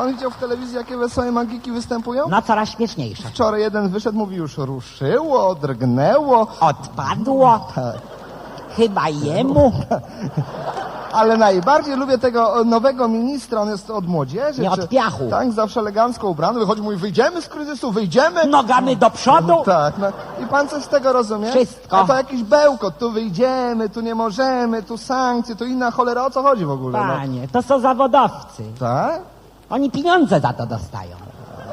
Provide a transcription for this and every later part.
Pan widział w telewizji, jakie wesołe magiki występują? No coraz śmieszniejsze. Wczoraj jeden wyszedł, mówi już ruszyło, drgnęło, Odpadło. Chyba jemu. ale najbardziej lubię tego nowego ministra, on jest od młodzieży. Nie, czy- od piachu. Tak, zawsze elegancko ubrany, wychodzi, mówi, wyjdziemy z kryzysu, wyjdziemy. Nogami do przodu. Tak, no. I pan coś z tego rozumie? Wszystko. A to jakiś bełkot, tu wyjdziemy, tu nie możemy, tu sankcje, tu inna cholera, o co chodzi w ogóle? No. Panie, to są zawodowcy. Tak? Oni pieniądze za to dostają.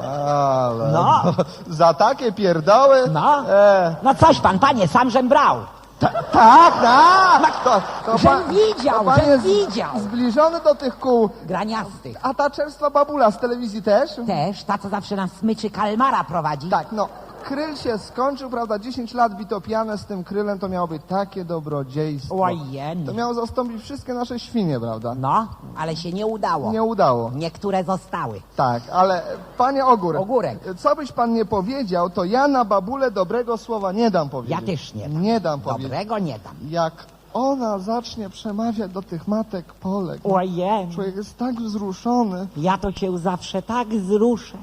Ale... No. Za takie pierdoły? No. E, No coś pan, panie, sam żem brał. ta, tak, tak! To, to Żem widział, pan żem jest widział. Zbliżony do tych kół. Graniastych. A ta czerstwa babula z telewizji też? Też, ta co zawsze nam smyczy kalmara prowadzi. Tak, no. Kryl się skończył, prawda? 10 lat bito pianę z tym krylem, to miało być takie dobrodziejstwo. Ojen. To miało zastąpić wszystkie nasze świnie, prawda? No, ale się nie udało. Nie udało. Niektóre zostały. Tak, ale panie Ogórek. Ogórek. Co byś pan nie powiedział, to ja na babule dobrego słowa nie dam powiedzieć. Ja też nie dam. Nie dam powiedzieć. Dobrego nie dam. Jak ona zacznie przemawiać do tych matek Polek. Ojen. Człowiek jest tak wzruszony. Ja to się zawsze tak wzruszę,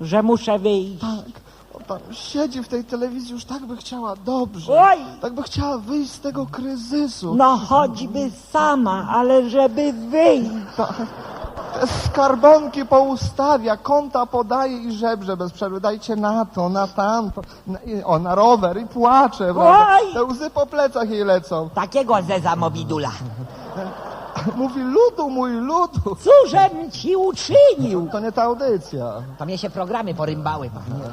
że muszę wyjść. Tak. Tam siedzi w tej telewizji, już tak by chciała dobrze. Oj! Tak by chciała wyjść z tego kryzysu. No choćby sama, ale żeby wyjść. Te skarbonki poustawia, konta podaje i żebrze bez przerwy. Dajcie na to, na tamto. Na, o, na rower i płacze, prawda? Te łzy po plecach jej lecą. Takiego zezamowidula. Mówi, ludu mój, ludu. Cóżem ci uczynił? To nie ta audycja. To mnie się programy porymbały, panie.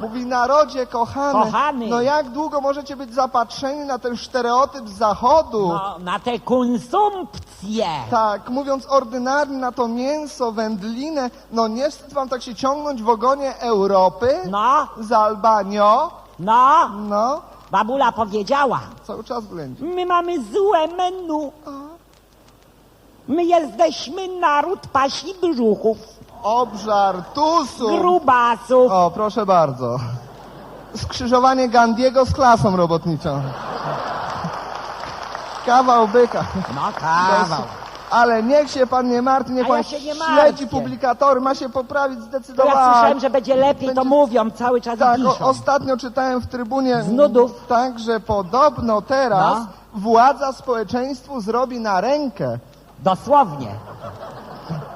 Mówi, narodzie kochany. Kochany. No jak długo możecie być zapatrzeni na ten stereotyp z zachodu? No, na te konsumpcje. Tak, mówiąc ordynarnie na to mięso, wędlinę, no nie wstyd wam tak się ciągnąć w ogonie Europy? No, Z Albanio? no, No, babula powiedziała. cały czas ględzi. My mamy złe menu. My jesteśmy naród pasi brzuchów, Obżar, tusu. grubasów. O, proszę bardzo. Skrzyżowanie Gandiego z klasą robotniczą. Kawał byka. No kawał. Ale niech się pan nie martwi, niech A pan ja się nie śledzi martwię. publikatory, ma się poprawić To zdecydowanie. ja słyszałem, że będzie lepiej, to mówią cały czas Tak, piszą. o, ostatnio czytałem w trybunie. Z nudów. Tak, że podobno teraz No. władza społeczeństwu zrobi na rękę. Dosłownie.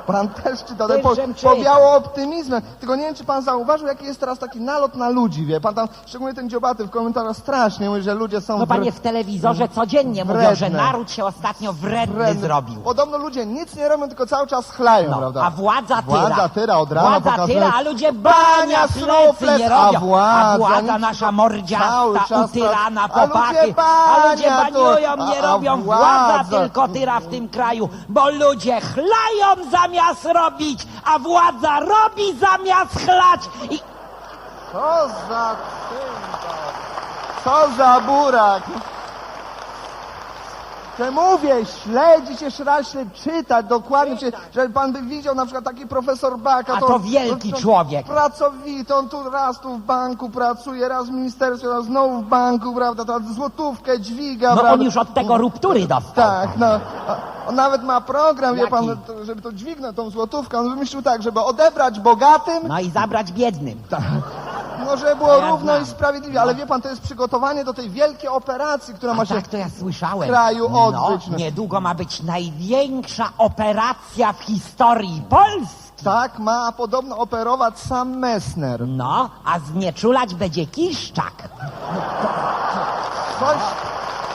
Pan też czyta, Też po, powiało optymizmem. Tylko nie wiem, czy pan zauważył, jaki jest teraz taki nalot na ludzi, wie pan tam, szczególnie ten dziobaty w komentarzach strasznie mówi, że ludzie są No panie w telewizorze codziennie mówią, Wredne. że naród się ostatnio wredny, wredni. zrobił. Podobno ludzie nic nie robią, tylko cały czas chlają, No, prawda? a władza tyra. Władza tyra od rana Władza pokazuje- tyra, a ludzie bania plecy snowflakes, nie a robią. władza a władza nasza mordziasta, utyrana, a ludzie popaki. A ludzie baniują, a- nie a robią. władza- Władza tylko tyra w tym kraju, bo ludzie chlają zamiast robić, a władza robi zamiast chlać. I Co za tynko, co za burak. Te mówię, śledzić jeszcze raz się czytać dokładnie, czy, żeby pan by widział na przykład taki profesor Baka. A to wielki człowiek. Pracowity, on tu raz tu w banku pracuje, raz w ministerstwie, raz znowu w banku, prawda, to złotówkę dźwiga, no prawda. on już od tego ruptury dostał. Tak, no. On nawet ma program, wie Jaki? pan, to- żeby to dźwignąć tą złotówkę. On wymyślił tak, żeby odebrać bogatym, No i zabrać biednym. no, żeby było Ja równo znam. i sprawiedliwie, ale wie pan, to jest przygotowanie do tej wielkiej operacji, która ma A się... tak to ja słyszałem. kraju odbyć, No, no. niedługo ma być największa operacja w historii Polski. Tak, ma podobno operować sam Messner. No, a znieczulać będzie Kiszczak. Coś...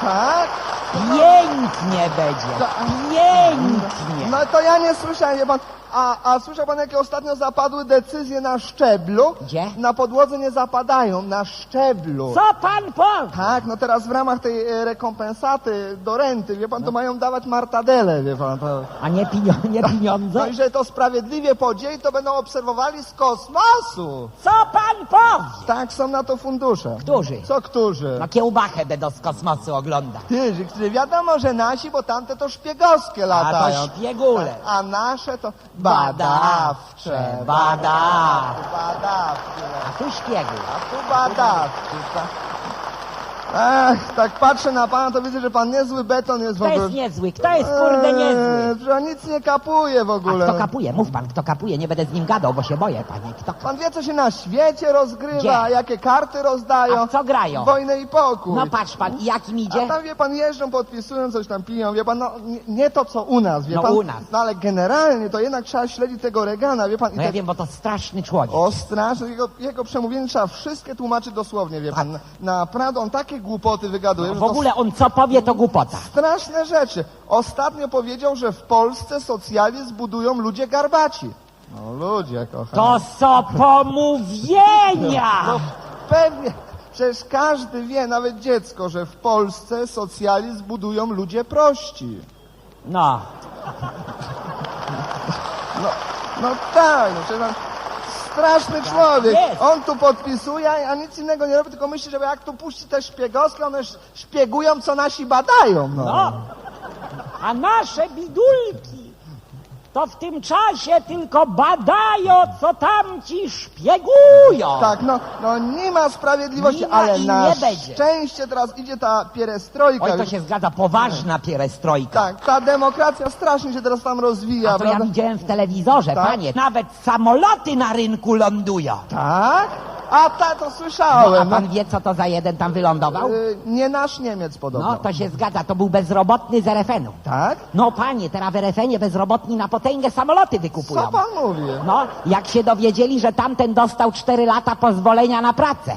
Tak? Pięknie będzie. Tak. Pięknie. No to ja nie słyszałem, wie pan. A, a słyszał pan, jakie ostatnio zapadły decyzje na szczeblu? Gdzie? Na podłodze nie zapadają, na szczeblu. Co pan powie? Tak, no teraz w ramach tej e, rekompensaty do renty, wie pan, to mają dawać martadele, wie pan. To... A nie, pienio- nie No pieniądze? i że to sprawiedliwie podzieli, to będą obserwowali z kosmosu. Co pan powie? Tak, są na to fundusze. Którzy? Co którzy? No kiełbachę będą z kosmosu oglądać. Ty, że- wiadomo, że nasi, bo tamte to szpiegowskie A latają. to szpiegule. A nasze to Badawcze, badawcze. badawcze. A tu szpiegu. A tu badawcze. Ach, tak patrzę na pana, to widzę, że pan niezły beton jest w Kto ogóle. jest niezły? Kto jest kurde niezły? Eee, że on nic nie kapuje w A ogóle. kto kapuje? Mów pan, kto kapuje. Nie będę z nim gadał, bo się boję, panie. Kto Pan wie, co się na świecie rozgrywa, Gdzie? jakie karty rozdają. A w co grają? Wojnę i pokój. No patrz pan, i jak im A idzie? tam, wie pan, jeżdżą, podpisują, coś tam piją, wie pan, no nie, nie to, co u nas, wie No, pan. u nas. No ale generalnie to jednak trzeba śledzić tego Regana, wie pan. I No ja wiem, bo to straszny człowiek. O, straszne, jego, jego przemówienie trzeba wszystkie tłumaczyć dosłownie, wie pan. Naprawdę on takie głupoty wygaduje, No, w ogóle on co powie, to głupota. straszne rzeczy. Ostatnio powiedział, że w Polsce socjalizm budują ludzie garbaci. No ludzie, kochani. To są pomówienia! No pewnie. Przecież każdy wie, nawet dziecko, że w Polsce socjalizm budują ludzie prości. No, No, no tak, no przecież straszny człowiek. On tu podpisuje, a nic innego nie robi, tylko myśli, że jak tu puści te szpiegowskie, one sz- szpiegują, co nasi badają. No. no. A nasze bidulki to w tym czasie tylko badają, co tamci szpiegują. Tak, no, no nie ma sprawiedliwości, Nie ma ale i na nie będzie. szczęście teraz idzie ta pierestrojka. Oj, to się zgadza, poważna pierestrojka. Tak, ta demokracja strasznie się teraz tam rozwija, A to ja prawda? widziałem w telewizorze, Tak? panie. Nawet samoloty na rynku lądują. Tak? A ta to No, a słyszałem. pan wie, co to za jeden tam wylądował? Y, nie nasz Niemiec podobno. No, to się zgadza, to był bezrobotny z RFN-u. Tak? No, panie, teraz w RFN-ie bezrobotni na potęgę samoloty wykupują. Co pan mówi? No, jak się dowiedzieli, że tamten dostał 4 lata pozwolenia na pracę.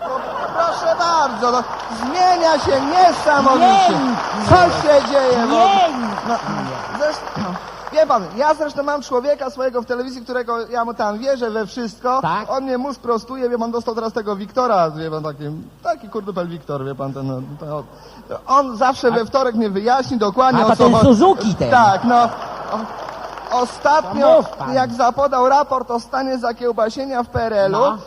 No, proszę bardzo, no, zmienia się niesamowicie. Pięknie. Co się dzieje? w ogóle? Pięknie. Zresztą, wie pan, ja zresztą mam człowieka swojego w telewizji, którego ja mu tam wierzę we wszystko. Tak? On mnie mu sprostuje, wie pan, dostał teraz tego Wiktora, wie pan, taki, taki kurdupel Wiktor, wie pan, ten, no, to, on zawsze we wtorek mnie wyjaśni dokładnie A o to co ten chodzi. Suzuki ten. Tak, no. O, ostatnio, jak zapodał raport o stanie zakiełbasienia w PRL-u, No.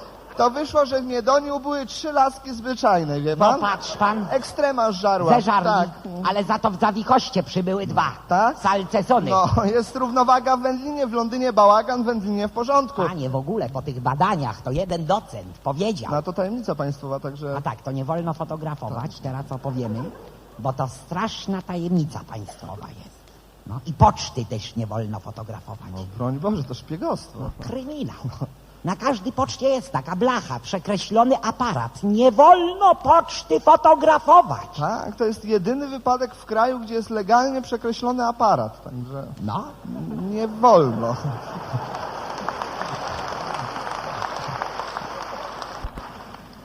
To wyszło, że w Miedoniu były trzy laski zwyczajne, wie No pan? patrz pan, Ekstrema żarła. zeżarli, Tak. ale za to w Zawikoście przybyły dwa. Tak? Salcesony. No, jest równowaga w Wędlinie, w Londynie bałagan, w Wędlinie w porządku. Panie, w ogóle po tych badaniach to jeden docent powiedział. No to tajemnica państwowa, także... A tak, to nie wolno fotografować, teraz opowiemy, bo to straszna tajemnica państwowa jest. No i poczty też nie wolno fotografować. Broń Boże, to szpiegostwo. Kryminał. Na każdej poczcie jest taka blacha, przekreślony aparat. Nie wolno poczty fotografować. Tak, to jest jedyny wypadek w kraju, gdzie jest legalnie przekreślony aparat, także No, nie wolno.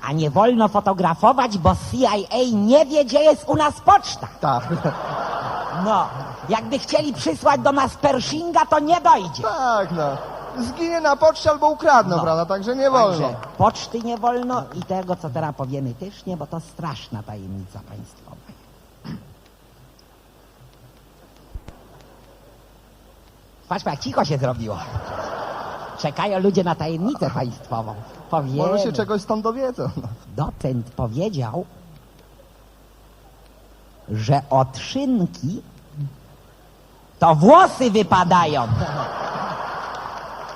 a nie wolno fotografować, bo CIA nie wie, gdzie jest u nas poczta. Tak, No, jakby chcieli przysłać do nas Pershinga, to nie dojdzie. tak, no. Zginie na poczcie albo ukradną, No. prawda, także nie wolno. Także poczty nie wolno i tego, co teraz powiemy, też nie, bo to straszna tajemnica państwowa. Patrz, jak cicho się zrobiło. Czekają ludzie na tajemnicę państwową. Powiemy. Może się czegoś stąd dowiedzą. Docent powiedział, że od szynki to włosy wypadają.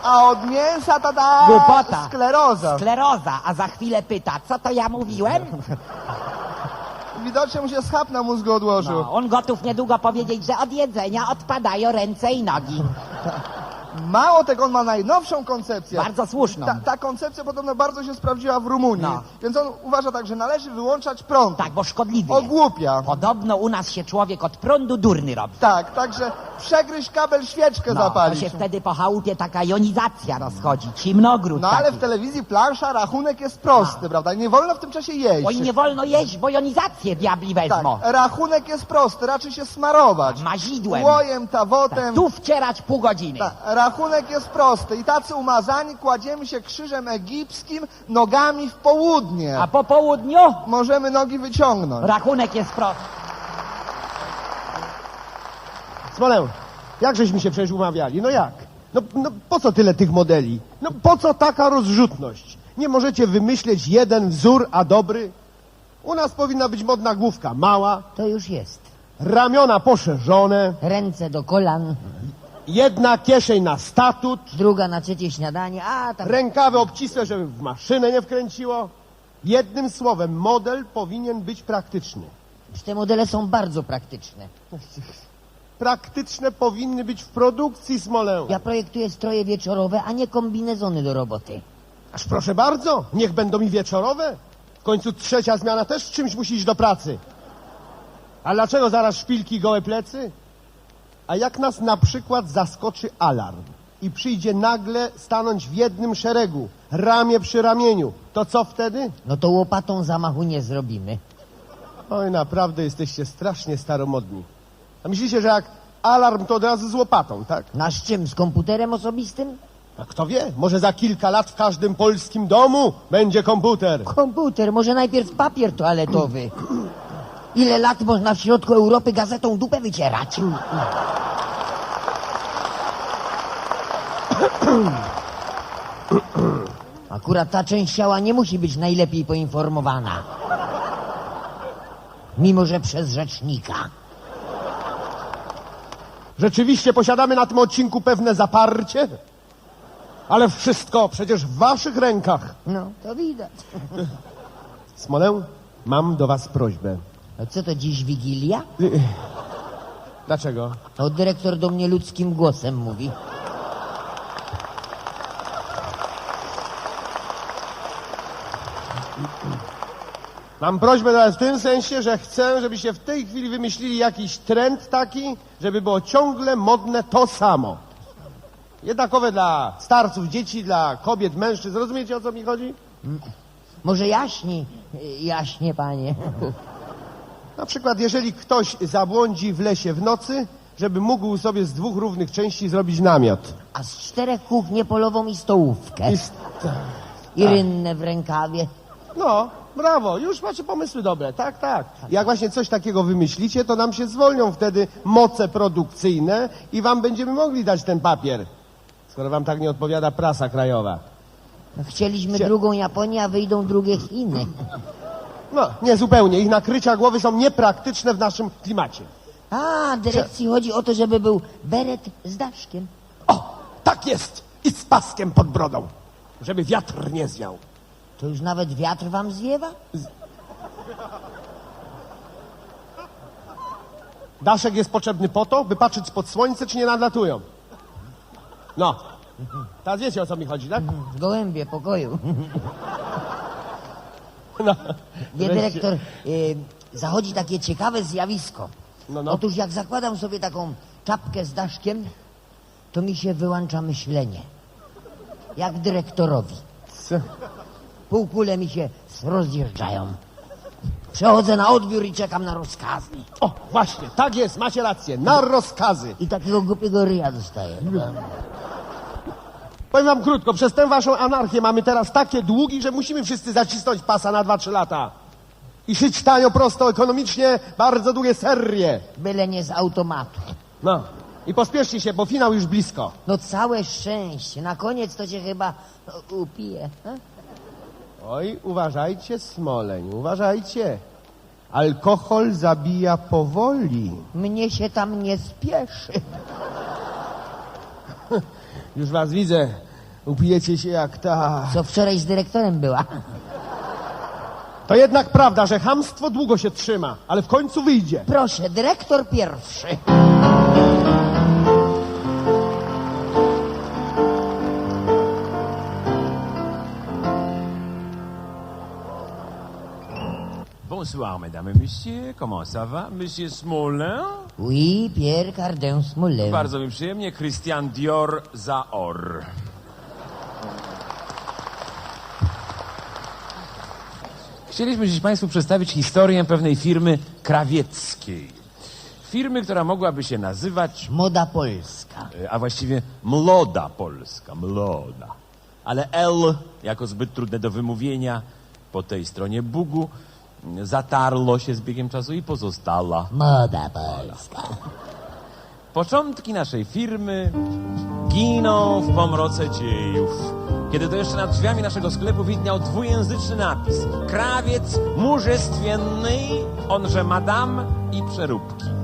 A od mięsa to ta Głupota. skleroza. Skleroza, a za chwilę pyta, co to ja mówiłem? Widocznie mu się schab na mózgu odłożył. No, on gotów niedługo powiedzieć, że od jedzenia odpadają ręce i nogi. Mało tego, on ma najnowszą koncepcję. Bardzo słuszną. Ta, ta koncepcja podobno bardzo się sprawdziła w Rumunii. No. Więc on uważa tak, że należy wyłączać prąd. Tak, bo szkodliwy jest. Ogłupia. Podobno u nas się człowiek od prądu durny robi. Tak, także przegryź kabel, świeczkę No, zapalić. się wtedy po chałupie taka jonizacja rozchodzi, ciemnogród No ale taki. w telewizji plansza, rachunek jest prosty, prawda? Nie wolno w tym czasie jeść. Oj, nie wolno jeść, bo jonizację diabli tak, wezmą. rachunek jest prosty, raczy się smarować. Mazidłem. Łojem, Tak, tawotem. tu wcierać pół godziny. Tak, rachunek jest prosty i tacy umazani kładziemy się krzyżem egipskim nogami w południe. A po południu Możemy nogi wyciągnąć. rachunek jest prosty. Smolę, jak żeśmy się przecież umawiali? No jak? No, no po co tyle tych modeli? No po co taka rozrzutność? Nie możecie wymyśleć jeden wzór, a dobry? U nas powinna być modna główka mała, To już jest. ramiona poszerzone, Ręce do kolan, jedna kieszeń na statut, druga na trzecie śniadanie, a tam rękawy obcisłe, żeby w maszynę nie wkręciło. Jednym słowem, model powinien być praktyczny. Przecież te modele są bardzo praktyczne. Praktyczne powinny być w produkcji, Smolę. Ja projektuję stroje wieczorowe, a nie kombinezony do roboty. Aż proszę bardzo, niech będą mi wieczorowe. W końcu trzecia zmiana też z czymś musi iść do pracy. A dlaczego zaraz szpilki i gołe plecy? A jak nas na przykład zaskoczy alarm i przyjdzie nagle stanąć w jednym szeregu, ramię przy ramieniu, to co wtedy? No to łopatą zamachu nie zrobimy. Oj, naprawdę jesteście strasznie staromodni. A myślicie, że jak alarm to od razu z łopatą, tak? Nasz czym? Z komputerem osobistym? A kto wie, może za kilka lat w każdym polskim domu będzie komputer. Komputer, może najpierw papier toaletowy. Ile lat można w środku Europy gazetą dupę wycierać? Akurat ta część ciała nie musi być najlepiej poinformowana. Mimo, że przez rzecznika. Rzeczywiście posiadamy na tym odcinku pewne zaparcie, ale wszystko przecież w waszych rękach. No, to widać. Smolę, mam do was prośbę. A co to dziś Wigilia? Dlaczego? No, dyrektor do mnie ludzkim głosem mówi. Mam prośbę was w tym sensie, że chcę, żebyście w tej chwili wymyślili jakiś trend taki, żeby było ciągle modne to samo. Jednakowe dla starców, dzieci, dla kobiet, mężczyzn. Rozumiecie, o co mi chodzi? Może jaśni, jaśnie, panie. Na przykład, jeżeli ktoś zabłądzi w lesie w nocy, żeby mógł sobie z dwóch równych części zrobić namiot. A z czterech kuchnię polową i stołówkę. I s- I rynnę w rękawie. No, brawo, już macie pomysły dobre, tak, tak. Jak właśnie coś takiego wymyślicie, to nam się zwolnią wtedy moce produkcyjne i wam będziemy mogli dać ten papier. Skoro wam tak nie odpowiada prasa krajowa. Chcieliśmy Chcia- drugą Japonię, a wyjdą drugie Chiny. No, nie zupełnie. Ich nakrycia głowy są niepraktyczne w naszym klimacie. A, dyrekcji chodzi o to, żeby był beret z daszkiem. O, tak jest! I z paskiem pod brodą. Żeby wiatr nie zwiał. To już nawet wiatr wam zwiewa? Daszek jest potrzebny po to, by patrzeć pod słońce, czy nie nadlatują. No. Teraz wiecie, o co mi chodzi, tak? Gołębie pokoju. No. Wreszcie- dyrektor, y, zachodzi takie ciekawe zjawisko. No, no. Otóż jak zakładam sobie taką czapkę z daszkiem, to mi się wyłącza myślenie. Jak dyrektorowi. Co? Półkule mi się rozjeżdżają. Przechodzę na odbiór i czekam na rozkazy. O, właśnie, tak jest, macie rację. Na rozkazy. I takiego głupiego ryja dostaję. Powiem wam krótko, przez tę waszą anarchię mamy teraz takie długi, że musimy wszyscy zacisnąć pasa na 2-3 lata. I szyć tanio, prosto, ekonomicznie, bardzo długie serie. Byle nie z automatu. No. I pospieszcie się, bo finał już blisko. No całe szczęście. Na koniec to cię chyba o, upije. Oj, uważajcie, Smoleń, uważajcie. Alkohol zabija powoli. Mnie się tam nie spieszy. Już was widzę. Upijecie się jak ta. Co wczoraj z dyrektorem była. To jednak prawda, że hamstwo długo się trzyma, ale w końcu wyjdzie. Proszę, dyrektor pierwszy. Bonsoir, mesdames et messieurs. Comment ça va? Monsieur Smolin? Oui, Pierre Cardin Smollett. Bardzo mi przyjemnie. Christian Dior Zaor. Chcieliśmy dziś Państwu przedstawić historię pewnej firmy krawieckiej. Firmy, która mogłaby się nazywać, Moda polska. e, a właściwie Mloda Polska, Mloda. Ale L, jako zbyt trudne do wymówienia, po tej stronie Bugu, zatarło się z biegiem czasu i pozostała Moda polska. Początki naszej firmy giną w pomroce dziejów. Kiedy to jeszcze nad drzwiami naszego sklepu widniał dwujęzyczny napis. Krawiec murzystwienny, onże madam i przeróbki.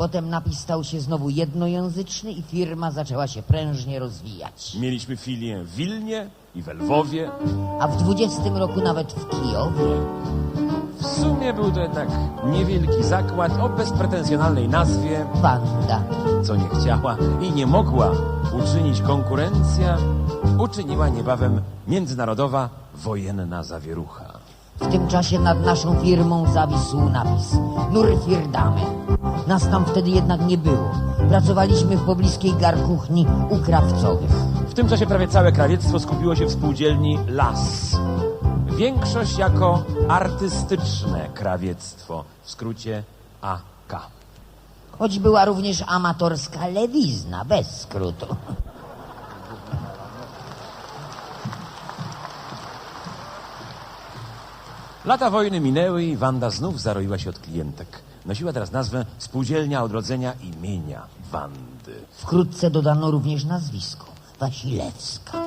Potem napis stał się znowu jednojęzyczny i firma zaczęła się prężnie rozwijać. Mieliśmy filię w Wilnie i we Lwowie. A w 20 roku nawet w Kijowie. W sumie był to jednak niewielki zakład o bezpretensjonalnej nazwie, Wanda. co nie chciała i nie mogła uczynić konkurencja, uczyniła niebawem międzynarodowa wojenna zawierucha. W tym czasie nad naszą firmą zawisł napis Nurfirdame. Nas tam wtedy jednak nie było. Pracowaliśmy w pobliskiej garkuchni u krawcowych. W tym czasie prawie całe krawiectwo skupiło się w spółdzielni LAS. Większość jako artystyczne krawiectwo, w skrócie AK. Choć była również amatorska lewizna, bez skrótu. Lata wojny minęły i Wanda znów zaroiła się od klientek. Nosiła teraz nazwę Spółdzielnia Odrodzenia Imienia Wandy. Wkrótce dodano również nazwisko Wasilewska.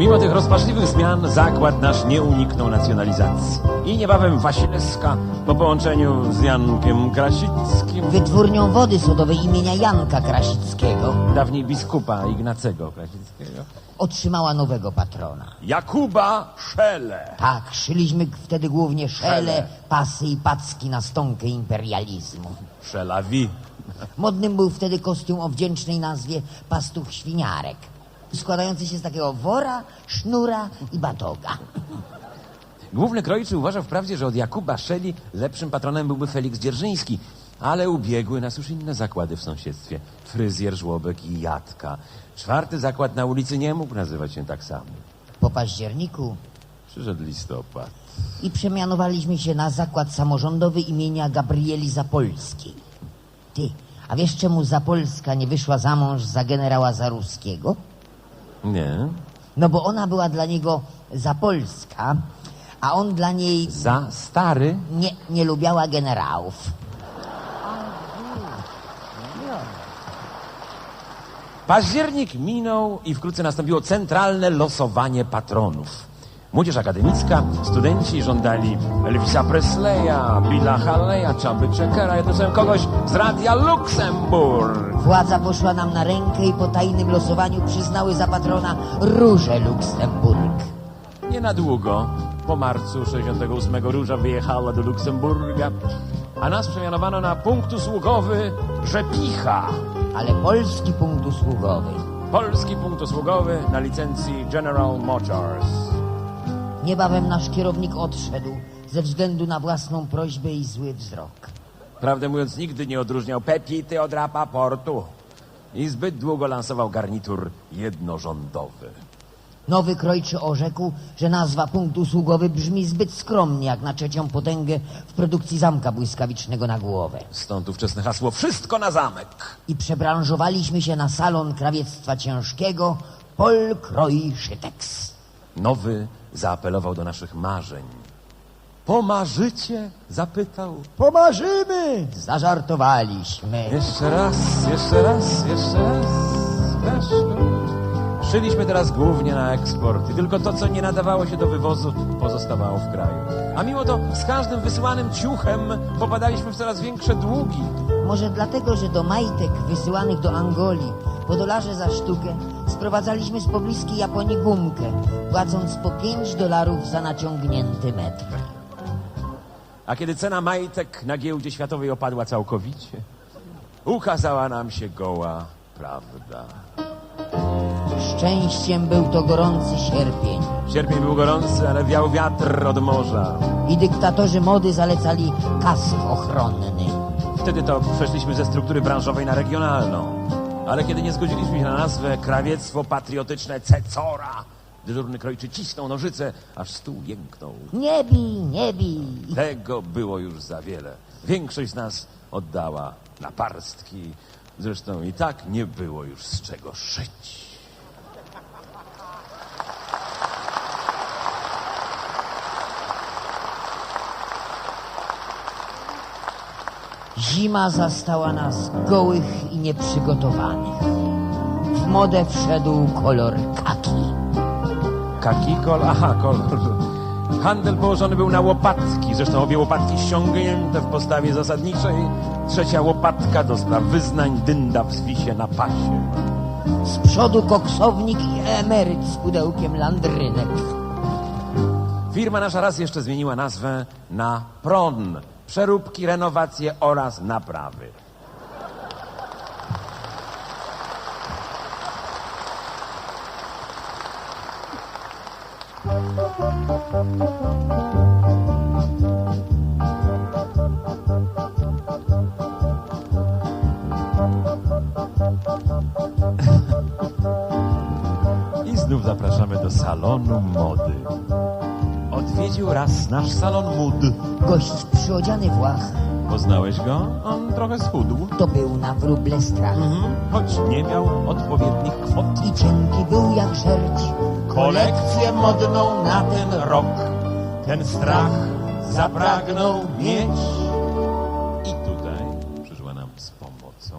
Mimo tych rozpaczliwych zmian zakład nasz nie uniknął nacjonalizacji. I niebawem Wasilewska po połączeniu z Jankiem Krasickim, Wytwórnią wody sodowej imienia Janka Krasickiego dawniej biskupa Ignacego Krasickiego, otrzymała nowego patrona. Jakuba Szele. Tak, szyliśmy wtedy głównie szele, Szele. pasy i packi na stonkę imperializmu. Szelawi. Modnym był wtedy kostium o wdzięcznej nazwie pastuch świniarek, składający się z takiego wora, sznura i batoga. Główny kroiczy uważał wprawdzie, że od Jakuba Szeli lepszym patronem byłby Felix Dzierżyński, ale ubiegły nas już inne zakłady w sąsiedztwie. Fryzjer, żłobek i jadka. Czwarty zakład na ulicy nie mógł nazywać się tak samo. Po październiku Przyszedł listopad. i przemianowaliśmy się na zakład samorządowy imienia Gabrieli Zapolskiej. Ty, a wiesz czemu Zapolska nie wyszła za mąż za generała Zaruskiego? Nie. No bo ona była dla niego Zapolska, a on dla niej Za stary. nie, nie lubiała generałów. Październik minął i wkrótce nastąpiło centralne losowanie patronów. Młodzież akademicka, studenci żądali Elvisa Presleya, Billa Haleya, Chubby Checkera, jednym słowem kogoś z Radia Luksemburg. Władza poszła nam na rękę i po tajnym losowaniu przyznały za patrona Różę Luksemburg. Nie na długo. Po marcu 68 Róża wyjechała do Luksemburga, a nas przemianowano na punkt usługowy Rzepicha. Ale polski punkt usługowy. Polski punkt usługowy na licencji General Motors. Niebawem nasz kierownik odszedł ze względu na własną prośbę i zły wzrok. Prawdę mówiąc, nigdy nie odróżniał Pepity od rapaportu. I zbyt długo lansował garnitur jednorządowy. Nowy krojczy orzekł, że nazwa punkt usługowy brzmi zbyt skromnie jak na trzecią potęgę w produkcji zamka błyskawicznego na głowę. Stąd ówczesne hasło Wszystko na zamek. I przebranżowaliśmy się na salon krawiectwa ciężkiego Pol Kroi Szytex. Nowy zaapelował do naszych marzeń. Pomarzycie? Zapytał. Pomarzymy! Zażartowaliśmy. Jeszcze raz, jeszcze raz, jeszcze raz. Weszło. Szyliśmy teraz głównie na eksport i tylko to, co nie nadawało się do wywozu, pozostawało w kraju. A mimo to z każdym wysyłanym ciuchem popadaliśmy w coraz większe długi. Może dlatego, że do majtek wysyłanych do Angolii po dolarze za sztukę sprowadzaliśmy z pobliskiej Japonii gumkę, płacąc po 5 dolarów za naciągnięty metr. A kiedy cena majtek na giełdzie światowej opadła całkowicie, ukazała nam się goła prawda. Szczęściem był to gorący sierpień Sierpień był gorący, ale wiał wiatr od morza. i dyktatorzy mody zalecali kask ochronny. Wtedy to przeszliśmy ze struktury branżowej na regionalną. Ale kiedy nie zgodziliśmy się na nazwę krawiectwo patriotyczne Cecora, dyżurny krojczy cisnął nożyce, aż stół jęknął. Nie bij, nie bij. Tego było już za wiele. Większość z nas oddała na parstki. Zresztą i tak nie było już z czego szyć. Zima zastała nas gołych i nieprzygotowanych. W modę wszedł kolor kaki. Kaki kol, aha, kolor. Handel położony był na łopatki, zresztą obie łopatki ściągnięte w postawie zasadniczej Trzecia łopatka do spraw wyznań, dynda w zwisie na pasie. Z przodu koksownik i emeryt z pudełkiem landrynek. Firma nasza raz jeszcze zmieniła nazwę na PRON. Przeróbki, renowacje oraz naprawy. I znów zapraszamy do salonu mody. Odwiedził raz nasz salon mód. Gość przyodziany w łach Poznałeś go? On trochę schudł, to był na wróble strach. mhm. choć nie miał odpowiednich kwot. I cienki był jak żerć. Kolekcję modną na ten rok. Ten strach zapragnął mieć. I tutaj przyszła nam z pomocą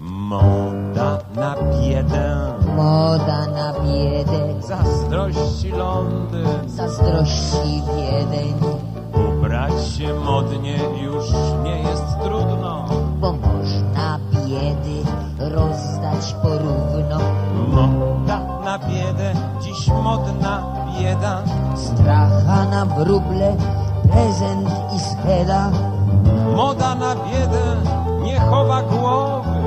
moda na biedę. Moda na biedę, Zazdrości Londyn. zazdrości Wiedeń. Ubrać się modnie już nie jest trudno. Bo można biedy rozdać porówno. Moda na biedę, dziś modna bieda. Stracha na wróble, prezent i scheda. Moda na biedę nie chowa głowy.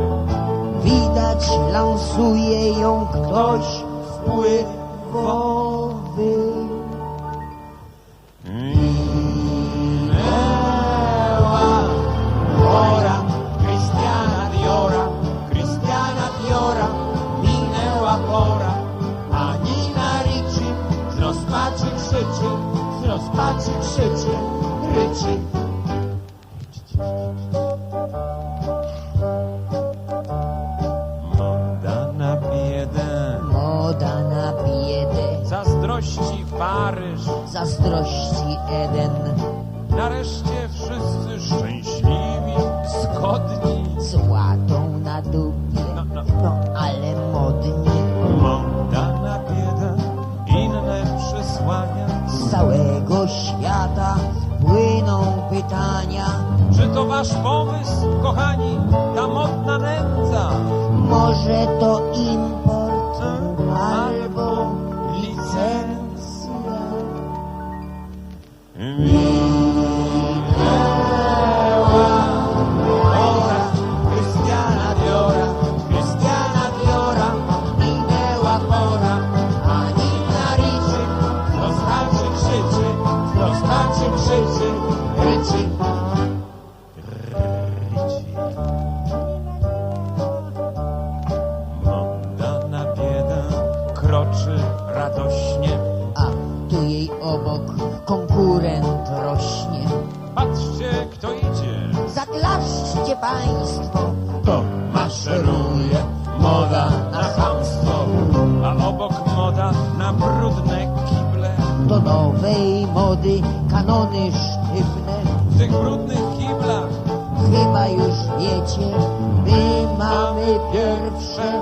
Widać, lansuje ją ktoś wpływowy. Krzyczy, ryczy. Moda na biedę, Moda na biedę, zazdrości Paryż. zazdrości Eden. Nareszcie kanony sztywne. W tych brudnych kiblach Chyba już wiecie, my mamy pierwsze